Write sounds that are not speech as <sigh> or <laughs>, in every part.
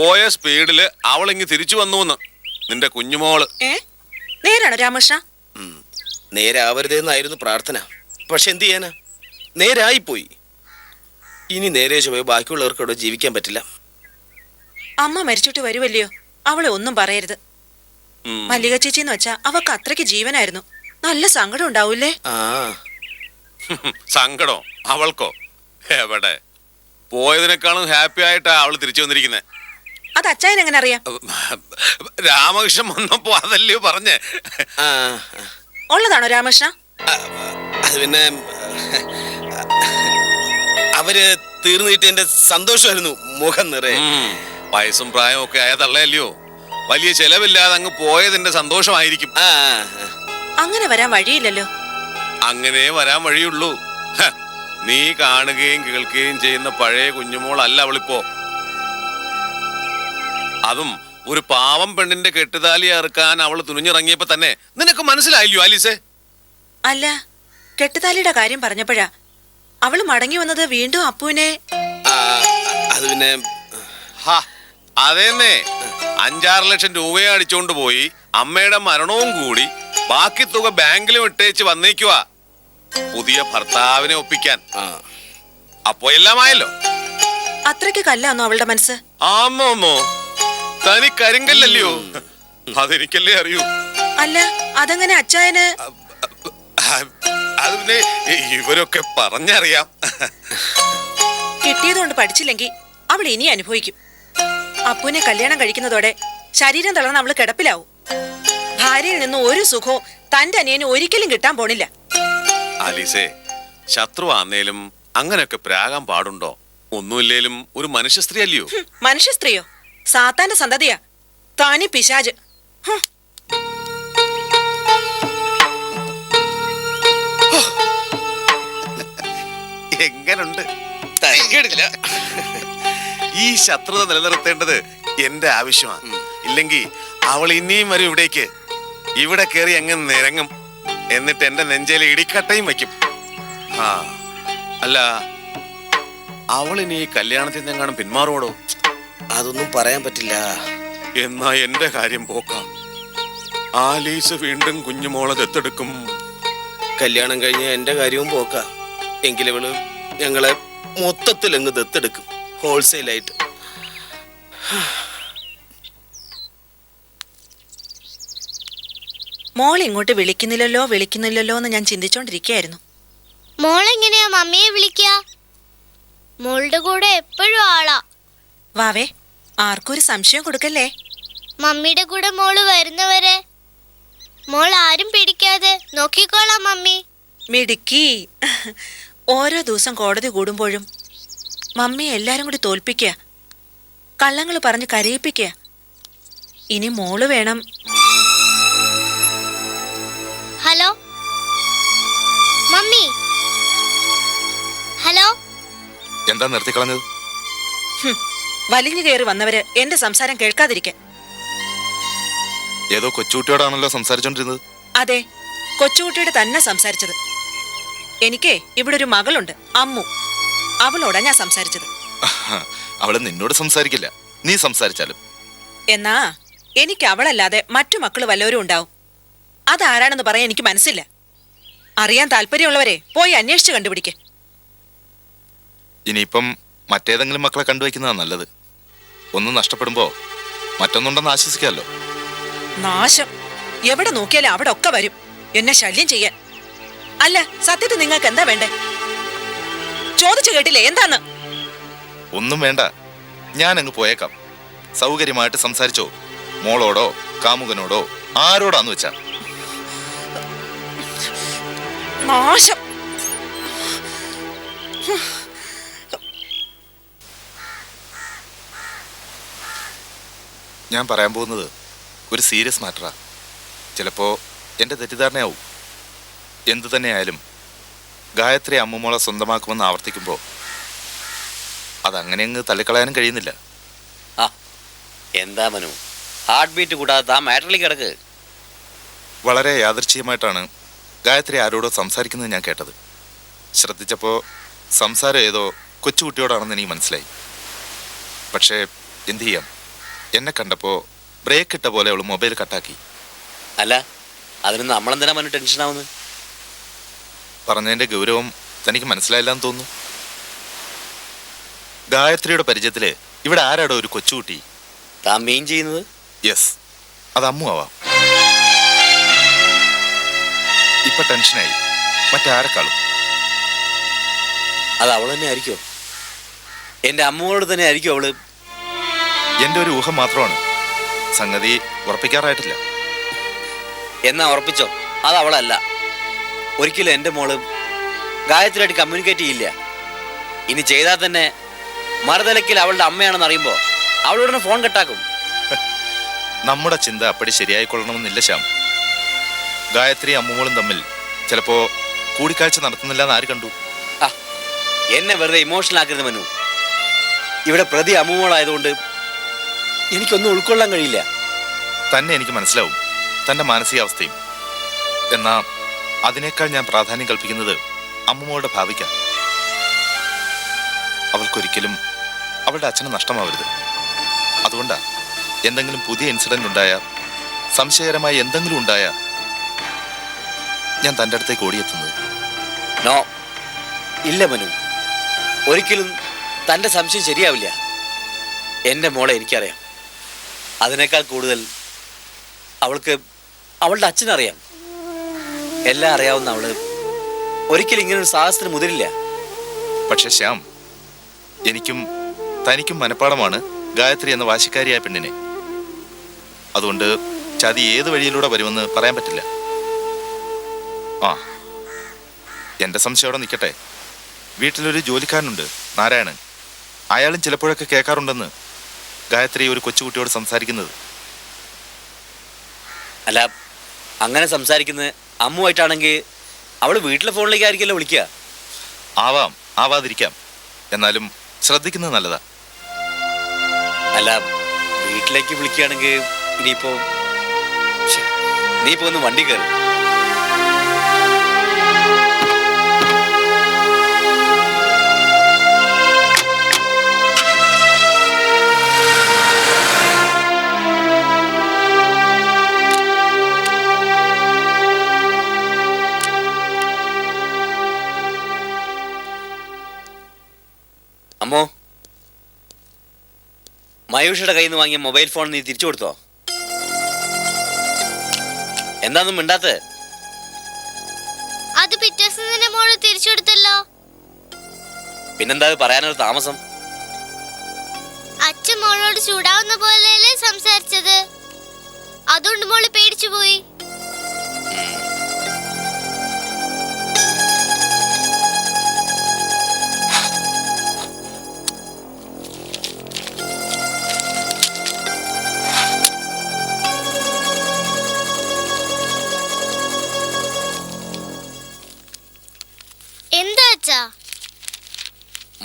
പോയ സ്പീഡിൽ അവൾ ഇങ്ങ് തിരിച്ചു വന്നു നിന്റെ കുഞ്ഞുമോൾ. ഏ? നേരാണോ രാമകൃഷ്ണ? നേരാവരുതെന്നായിരുന്നു പ്രാർത്ഥന. പക്ഷെ എന്ത് ചെയ്യാനാ? നേരായിപ്പോയി. ഇനി നേരെ ചൊവ്വേ ബാക്കിയുള്ളവർക്ക് അവിടെ ജീവിക്കാൻ പറ്റില്ല. അമ്മ മരിച്ചിട്ട് വരുമല്ലയോ അവളെ ഒന്നും പറയരുത്. മല്ലിക ചേച്ചി എന്ന് വെച്ചാ അവക്ക് അത്രയ്ക്ക് ജീവനായിരുന്നു. നല്ല സങ്കടം ഉണ്ടാവൂലേ ആ. സങ്കടോ? അവൾക്കോ? എവിടെ? പോയതിനേക്കാളും ഹാപ്പി ആയിട്ടാ അവൾ തിരിച്ചു വന്നിരിക്കുന്നത് അത് അച്ചായൻ എങ്ങനെ അറിയാം? രാമകൃഷ്ണൻ വന്നപ്പോ അതല്ലേ പറഞ്ഞേ? ഉള്ളതാണോ രാമകൃഷ്ണ? അത് പിന്നെ അവർ തീർന്നിട്ട് എന്റെ സന്തോഷമായിരുന്നു മുഖം നിറയെ. വയസ്സും പ്രായവും ഒക്കെ ആയ തള്ളയല്ലയോ? വലിയ ചെലവില്ലാതെ അങ്ങ് പോയതിന്റെ സന്തോഷമായിരിക്കും. അങ്ങനെ വരാൻ വഴിയില്ലല്ലോ. അങ്ങനെ വരാൻ വഴിയുള്ളൂ. നീ കാണുകയും കേൾക്കുകയും ചെയ്യുന്ന പഴയ കുഞ്ഞുമോളല്ല അവളിപ്പോ. അതും ഒരു പാവം പെണ്ണിന്റെ കെട്ടുതാലി അറുക്കാൻ അവൾ തുനിഞ്ഞിറങ്ങിയപ്പോ തന്നെ നിനക്ക് മനസ്സിലായില്ലോ ആലീസേ? അല്ല കെട്ടുതാലിയുടെ കാര്യം പറഞ്ഞപ്പോഴാ അവൾ മടങ്ങി വന്നത് വീണ്ടും അപ്പുവിനെ. ആ, അത് പിന്നെ ഹാ അതേന്നെ. അഞ്ചാറ് ലക്ഷം രൂപയെ അടിച്ചോണ്ട് പോയി അമ്മയുടെ മരണവും കൂടി ബാക്കി തുക ബാങ്കിലും ഇട്ടേച്ച് വന്നേക്കുവാ. പുതിയ ഭർത്താവിനെ ഒപ്പിക്കാൻ. അപ്പോ എല്ലാമായല്ലോ? അത്രയ്ക്ക് കല്ലാന്നോ അവളുടെ മനസ്സ്? ആന്നോന്നോ. തനി കരിങ്കല്ലല്ലയോ? അതെനിക്കല്ലേ അറിയൂ. അല്ല അതങ്ങനെ അച്ചായന്? അത് പിന്നെ ഇവരൊക്കെ പറഞ്ഞറിയാം. കിട്ടിയതുകൊണ്ട് പഠിച്ചില്ലെങ്കിൽ അവൾ ഇനി അനുഭവിക്കും. അപ്പുവിനെ കല്യാണം കഴിക്കുന്നതോടെ ശരീരം തളർന്ന് അവൾ കിടപ്പിലാവും. ഭാര്യയിൽ നിന്ന് ഒരു സുഖവും തന്റെ അനിയന് ഒരിക്കലും കിട്ടാൻ പോണില്ല. ആലീസേ ശത്രു ആന്നേലും അങ്ങനെയൊക്കെ പ്രാകാൻ പാടുണ്ടോ? ഒന്നുമില്ലേലും ഒരു മനുഷ്യ സ്ത്രീ അല്ലയോ? മനുഷ്യ സ്ത്രീയോ സാത്താന്റെ സന്തതിയാ. താനി പിശാജ്. ഹും, എങ്ങനുണ്ട്? തരക്കേടില്ല ഈ ശത്രുത നിലനിർത്തേണ്ടത് എന്റെ ആവശ്യമാണ് ഇല്ലെങ്കിൽ അവൾ ഇനിയും വരും ഇവിടേക്ക്. ഇവിടെ കയറി അങ്ങ് നിരങ്ങും. എന്നിട്ട് എന്റെ നെഞ്ചയിൽ ഇടിക്കട്ടയും വയ്ക്കും. ആ. അല്ല അവൾ ഇനി ഈ കല്യാണത്തിൽ നിന്നെങ്ങാനും പിന്മാറുവോടോ? അതൊന്നും പറയാൻ പറ്റില്ല. എന്നാ എന്റെ കാര്യം പോക്കാം. ആലീസ് വീണ്ടും കുഞ്ഞുമോളെ ദത്തെടുക്കും. കല്യാണം കഴിഞ്ഞ് എന്റെ കാര്യവും പോക്കാം. എങ്കിലിവൾ ഞങ്ങളെ മൊത്തത്തിൽ അങ്ങ് ദത്തെടുക്കും. ഹോൾസെയിലായിട്ട്. മോൾ ഇങ്ങോട്ട് വിളിക്കുന്നില്ലല്ലോ വിളിക്കുന്നില്ലല്ലോ എന്ന് ഞാൻ ചിന്തിച്ചോണ്ടിരിക്കുകയായിരുന്നു. മോളെങ്ങനെയാ മമ്മിയെ വിളിക്കുക? മോളുടെ കൂടെ എപ്പോഴും ആളാ. വാവേ ആർക്കും ഒരു സംശയം കൊടുക്കല്ലേ? മമ്മിയുടെ കൂടെ മോൾ വരുന്നവരെ. മോൾ ആരും പിടിക്കാതെ നോക്കിക്കോളാം മമ്മി. മിടുക്കി. ഓരോ ദിവസം കോടതി കൂടുമ്പോഴും മമ്മിയെ എല്ലാരും കൂടി തോൽപ്പിക്കുക കള്ളങ്ങൾ പറഞ്ഞ് കരയിപ്പിക്കുക ഇനി മോൾ വേണം. ഹലോ? മമ്മി? ഹലോ? എന്താ നിർത്തിക്കളഞ്ഞത്? വലിഞ്ഞു കയറി വന്നവര് എന്റെ സംസാരം കേൾക്കാതിരിക്കാൻ ഏതോ കൊച്ചുകുട്ടിയോടാണല്ലോ സംസാരിച്ചോണ്ടിരുന്നത്? അതെ കൊച്ചുകുട്ടിയുടെ തന്നെ സംസാരിച്ചത്. എനിക്കേ ഇവിടെ ഒരു മകളുണ്ട് അമ്മു. അവളോടാ ഞാൻ സംസാരിച്ചത്. അവൾ നിന്നോട് സംസാരിക്കില്ല. നീ സംസാരിച്ചാലും. എന്നാ എനിക്ക് അവളല്ലാതെ മറ്റു മക്കൾ വല്ലവരും ഉണ്ടാവും. അതാരാണെന്ന് പറയാൻ എനിക്ക് മനസ്സില്ല. അറിയാൻ താല്പര്യമുള്ളവരെ പോയി അന്വേഷിച്ച് കണ്ടുപിടിക്കേ. ഇനിയിപ്പം മറ്റേതെങ്കിലും മക്കളെ കണ്ടുവയ്ക്കുന്നതാ നല്ലത്. ഒന്ന് നഷ്ടപ്പെടുമ്പോ മറ്റൊന്നുണ്ടെന്ന് ആശ്വസിക്കാമല്ലോ. നാശം. എവിടെ നോക്കിയാലും അവിടെ ഒക്കെ വരും. എന്നെ ശല്യം ചെയ്യാൻ. അല്ല സത്യത്തിൽ നിങ്ങൾക്ക് എന്താ വേണ്ടേ? ചോദിച്ചു കേട്ടില്ലേ എന്താന്ന്? ഒന്നും വേണ്ട. ഞാൻ അങ്ങ് പോയേക്കാം. സൗകര്യമായിട്ട് സംസാരിച്ചോ. മോളോടോ കാമുകനോടോ ആരോടാന്ന് വെച്ചാ. നാശം. ഞാൻ പറയാൻ പോകുന്നത് ഒരു സീരിയസ് മാറ്ററാ. ചിലപ്പോ എന്റെ തെറ്റിദ്ധാരണയാവും. എന്തു തന്നെയായാലും ഗായത്രി അമ്മുമോളെ സ്വന്തമാക്കുമെന്ന് ആവർത്തിക്കുമ്പോൾ അതങ്ങനെ അങ്ങ് തള്ളിക്കളയാനും കഴിയുന്നില്ല. ആ എന്താ മനു? ഹാർട്ട് ബീറ്റ് കൂടാതെ ആ മാറ്ററിൽ കിടക്ക്. വളരെ യാദൃച്ഛികമായിട്ടാണ് ഗായത്രി ആരോടോ സംസാരിക്കുന്നത് ഞാൻ കേട്ടത്. ശ്രദ്ധിച്ചപ്പോൾ സംസാരം ഏതോ കൊച്ചുകുട്ടിയോടാണെന്ന് എനിക്ക് മനസ്സിലായി. പക്ഷേ എന്തു ചെയ്യാം? എന്നെ കണ്ടപ്പോൾ ബ്രേക്ക് ഇട്ട പോലെ അവൾ മൊബൈൽ കട്ടാക്കി അല്ല അതിന് നമ്മളെന്തിനാ മനു ടെൻഷൻ ആവുന്നത്? പറഞ്ഞതിന്റെ ഗൗരവം തനിക്ക് മനസ്സിലായില്ലെന്ന് തോന്നുന്നു. ഗായത്രിയുടെ പരിചയത്തിൽ ഇവിടെ ആരാടോ ഒരു കൊച്ചുകുട്ടി. താൻ മെയിൻ ചെയ്യുന്നത്? യെസ് അത് അമ്മു ആവാം. ഇപ്പൊ ടെൻഷനായി മറ്റാരെക്കാളും? അത് അവൾ തന്നെ ആയിരിക്കോ. എന്റെ അമ്മയോട് തന്നെ ആയിരിക്കും അവൾ എന്റെ ഒരു ഊഹം മാത്രമാണ്. സംഗതി ഉറപ്പിക്കാറായിട്ടില്ല. എന്നാ ഉറപ്പിച്ചോ? അത് അവളല്ല. ഒരിക്കലും എന്റെ മോൾ ഗായത്രിയായിട്ട് കമ്മ്യൂണിക്കേറ്റ് ചെയ്യില്ല. ഇനി ചെയ്താൽ തന്നെ മറുതലക്കിൽ അവളുടെ അമ്മയാണെന്ന് അറിയുമ്പോൾ അവളോടനെ ഫോൺ കട്ടാക്കും. <laughs> നമ്മുടെ ചിന്ത അപ്പടി ശരിയായിക്കൊള്ളണമെന്നില്ല ശ്യാം. ഗായത്രി അമ്മമോളും തമ്മിൽ ചിലപ്പോ കൂടിക്കാഴ്ച നടത്തുന്നില്ല എന്ന് ആര് കണ്ടു? എന്നെ വെറുതെ ഇമോഷണൽ ആക്കരുത് മനു. ഇവിടെ പ്രതി അമ്മുമോളായതുകൊണ്ട് എനിക്കൊന്നും ഉൾക്കൊള്ളാൻ കഴിയില്ല. തന്നെ എനിക്ക് മനസ്സിലാവും. തന്റെ മാനസികാവസ്ഥയും. എന്നാ അതിനേക്കാൾ ഞാൻ പ്രാധാന്യം കൽപ്പിക്കുന്നത് അമ്മമ്മോളുടെ ഭാവിക്കാണ്. അവൾക്കൊരിക്കലും അവളുടെ അച്ഛനെ നഷ്ടമാവരുത്. അതുകൊണ്ടാ എന്തെങ്കിലും പുതിയ ഇൻസിഡന്റ് ഉണ്ടായ സംശയകരമായ എന്തെങ്കിലും ഉണ്ടായ ഞാൻ തന്റെ അടുത്തേക്ക് ഓടിയെത്തുന്നത്. നോ. ഇല്ല മനു. ഒരിക്കലും തന്റെ സംശയം ശരിയാവില്ല. എന്റെ മോളെ എനിക്കറിയാം. അതിനേക്കാൾ കൂടുതൽ അവൾക്ക് അവളുടെ അച്ഛനറിയാം. എല്ലാം അറിയാവുന്ന അവൾ ഒരിക്കലും ഇങ്ങനെ ഒരു സാഹസത്തിന് മുതിരില്ല. പക്ഷെ ശ്യാം എനിക്കും തനിക്കും മനഃപ്പാടമാണ് ഗായത്രി എന്ന വാശിക്കാരിയായ പെണ്ണിനെ. അതുകൊണ്ട് ചതി ഏത് വഴിയിലൂടെ വരുമെന്ന് പറയാൻ പറ്റില്ല. ആ എന്റെ സംശയം അവിടെ നിൽക്കട്ടെ. വീട്ടിലൊരു ജോലിക്കാരനുണ്ട് നാരായണൻ. അയാളും ചിലപ്പോഴൊക്കെ കേൾക്കാറുണ്ടെന്ന് ഗായത്രി ഒരു കൊച്ചുകുട്ടിയോട് സംസാരിക്കുന്നത്? അല്ല അങ്ങനെ സംസാരിക്കുന്നത് അമ്മുമായിട്ടാണെങ്കിൽ അവൾ വീട്ടിലെ ഫോണിലേക്ക് ആയിരിക്കുമല്ലോ വിളിക്കുക. ആവാം ആവാതിരിക്കാം. എന്നാലും ശ്രദ്ധിക്കുന്നത് നല്ലതാ. അല്ല വീട്ടിലേക്ക് വിളിക്കുകയാണെങ്കിൽ ഇനിയിപ്പോ നീ ഇപ്പൊ ഒന്ന് വണ്ടി കയറി. മയൂഷയുടെ കയ്യിൽ നിന്ന് വാങ്ങിയ മൊബൈൽ ഫോൺ നീ തിരിച്ചു കൊടുത്തോ? എന്താന്നും മിണ്ടാത്ത? അത് പിറ്റേസിന്റെ മോൾ തിരിച്ചു കൊടുത്തല്ലോ. പിന്നെന്താ പറയാനൊരു താമസം? അച്ഛൻ മോളോട് ചൂടാവുന്ന പോലെയല്ലേ സംസാരിച്ചത്? അതുകൊണ്ട് മോൾ പേടിച്ചു പോയി.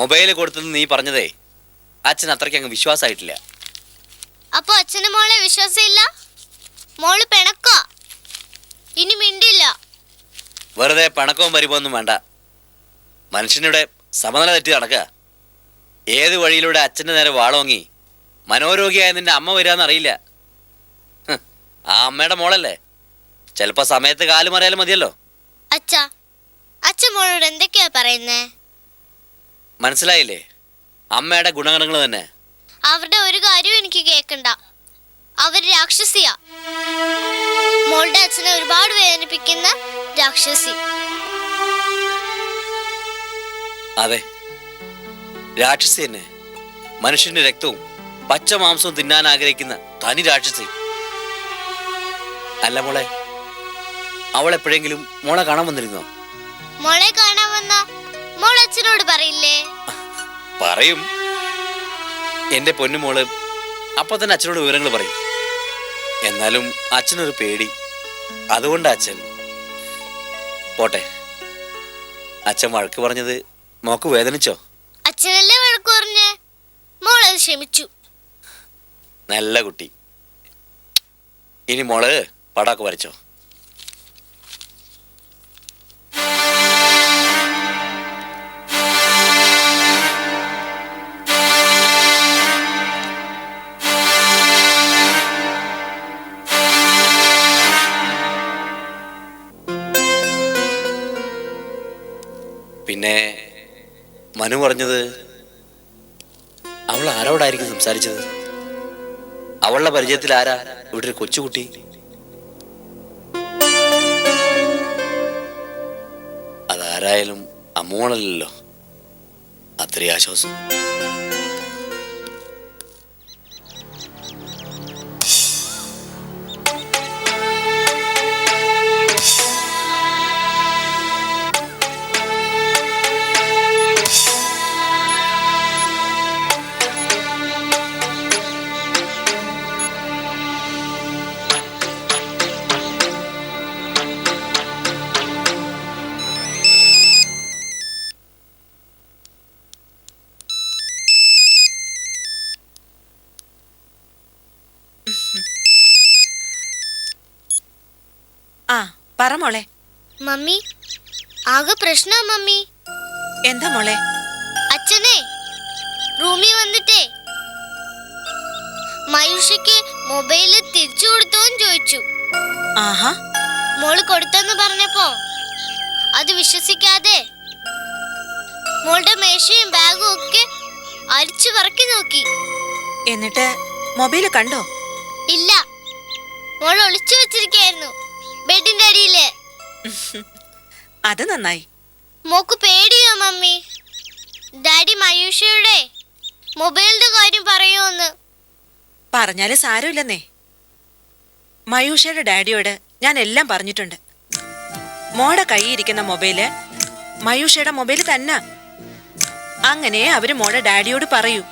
മൊബൈൽ കൊടുത്തെന്ന് നീ പറഞ്ഞതേ. അച്ഛൻ അത്രയ്ക്ക് അങ്ങ് വിശ്വാസമായിട്ടില്ല അപ്പൊ അച്ഛന് മോളെ വിശ്വാസമില്ല? മോൾ പിണക്കോ ഇനി മിണ്ടില്ല. വെറുതെ പണക്കവും പരിപോന്നും വേണ്ട. മനുഷ്യനിവിടെ സമനില തെറ്റി നടക്കുക. ഏത് വഴിയിലൂടെ അച്ഛന്റെ നേരെ വാളോങ്ങി മനോരോഗിയായ നിന്റെ അമ്മ വരാന്നറിയില്ല അറിയില്ല. ആ അമ്മയുടെ മോളല്ലേ? ചിലപ്പോ സമയത്ത് കാലുമറിയാലും മതിയല്ലോ. അച്ഛ അച്ഛൻ മോളോട് എന്തൊക്കെയാ പറയുന്നേ? മനസ്സിലായില്ലേ? അമ്മയുടെ ഗുണഗണങ്ങൾ തന്നെ. അവരുടെ ഒരു കാര്യവും എനിക്ക് കേൾക്കണ്ട അവർ രാക്ഷസിയാ. മോളുടെ അച്ഛനെ ഒരുപാട് വേദനിപ്പിക്കുന്ന രാക്ഷസി. അതെ. രാക്ഷസി തന്നെ. മനുഷ്യന്റെ രക്തവും പച്ച മാംസവും തിന്നാൻ ആഗ്രഹിക്കുന്ന തനി രാക്ഷസി. അല്ല മോളെ അവൾ എപ്പോഴെങ്കിലും മോളെ കാണാൻ വന്നിരുന്നോ? മോളെ കാണാൻ മോൾ അച്ഛനോട് പറയില്ലേ? പറയും. എന്റെ പൊന്നുമോൾ അപ്പൊ തന്നെ അച്ഛനോട് വിവരങ്ങൾ പറയും. എന്നാലും അച്ഛനൊരു പേടി. അതുകൊണ്ട് അച്ഛൻ. പോട്ടെ. അച്ഛൻ വഴക്ക് പറഞ്ഞത് മോക്ക് വേദനിച്ചോ? അച്ഛനല്ലേ വഴക്ക് പറഞ്ഞേ? മോൾ അത് ക്ഷമിച്ചു. നല്ല കുട്ടി. ഇനി മോൾ പടാക്ക് വരച്ചോ? മനു പറഞ്ഞത് അവൾ ആരോടായിരിക്കും സംസാരിച്ചത്? അവളുടെ പരിചയത്തിൽ ആരാ ഇവിടെ ഒരു കൊച്ചുകുട്ടി? അതാരായാലും അമ്മൂണല്ലോ അത്രയും ആശ്വാസം. പറ മോളെ. മമ്മി ആകെ പ്രശ്ന മമ്മി. എന്താ മോളെ? അച്ഛനെ റൂമിൽ വന്നിട്ടേ. മയൂഷയ്ക്ക് മൊബൈൽ തിരിച്ചു കൊടുത്തോന്ന് ചോദിച്ചു. ആഹാ. മോൾ കൊടുത്തെന്ന് പറഞ്ഞപ്പോ അത് വിശ്വസിക്കാതെ മോളുടെ മേശയും ബാഗും ഒക്കെ അരിച്ചു പറക്കി നോക്കി. എന്നിട്ട് മൊബൈൽ കണ്ടോ? ഇല്ല. മോൾ ഒളിച്ചു വെച്ചിരിക്കായിരുന്നു ബെഡിന്റെ അടിയിൽ. അത് നന്നായി. മോക്ക് പേടിയോ മമ്മി. ഡാഡി മയൂഷയുടെ മൊബൈലിന്റെ കാര്യം പറയുമെന്ന് പറഞ്ഞാൽ സാരമില്ലെന്നേ. മയൂഷയുടെ ഡാഡിയോട് ഞാൻ എല്ലാം പറഞ്ഞിട്ടുണ്ട്. മോടെ കൈയിരിക്കുന്ന മൊബൈൽ മയൂഷയുടെ മൊബൈൽ തന്നെ. അങ്ങനെ അവർ മോടെ ഡാഡിയോട് പറയൂ.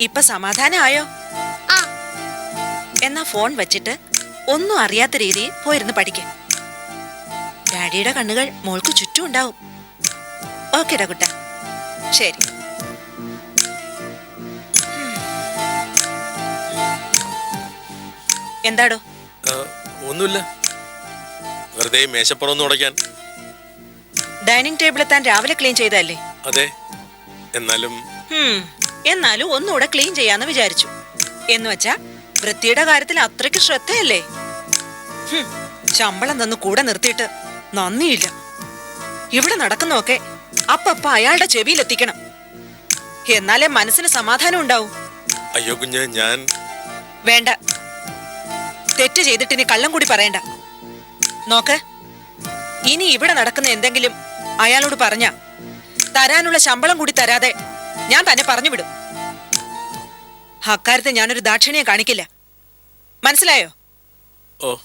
ഇപ്പൊ സമാധാനമായോ എന്നാ ഫോൺ വെച്ചിട്ട് ഒന്നും അറിയാത്ത രീതിയിൽ പോയിരുന്ന് പഠിക്കും. ഡാഡിയുടെ കണ്ണുകൾ മോൾക്ക് ചുറ്റും ഉണ്ടാവും. ഓക്കേടാ കുട്ട. ശരി. എന്താടോ? ഒന്നുമില്ല. വെറുതെ മേശപ്പുറം ഉടയ്ക്കാൻ. ഡൈനിങ് ടേബിൾ താൻ രാവിലെ ക്ലീൻ ചെയ്തല്ലേ അതെ. എന്നാലും എന്നാലും ഒന്നുകൂടെ ക്ലീൻ ചെയ്യാന്ന് വിചാരിച്ചു. എന്ന് വെച്ചാ വൃത്തിയുടെ കാര്യത്തിൽ അത്രയ്ക്ക് ശ്രദ്ധയല്ലേ? ശമ്പളം തന്ന് കൂടെ നിർത്തിയിട്ട് നന്ദിയില്ല. ഇവിടെ നടക്കുന്നതൊക്കെ അപ്പപ്പ അയാളുടെ ചെവിയിലെത്തിക്കണം. എന്നാലേ മനസ്സിന് സമാധാനം ഉണ്ടാവും. അയ്യോ കുഞ്ഞ് ഞാൻ വേണ്ട. തെറ്റ് ചെയ്തിട്ട് ഇനി കള്ളം കൂടി പറയണ്ട. നോക്ക് ഇനി ഇവിടെ നടക്കുന്ന എന്തെങ്കിലും അയാളോട് പറഞ്ഞ തരാനുള്ള ശമ്പളം കൂടി തരാതെ ഞാൻ തന്നെ പറഞ്ഞു വിടും. അക്കാര്യത്തിൽ ഞാനൊരു ദാക്ഷിണ്യം കാണിക്കില്ല. മനസ്സിലായോ? ഓ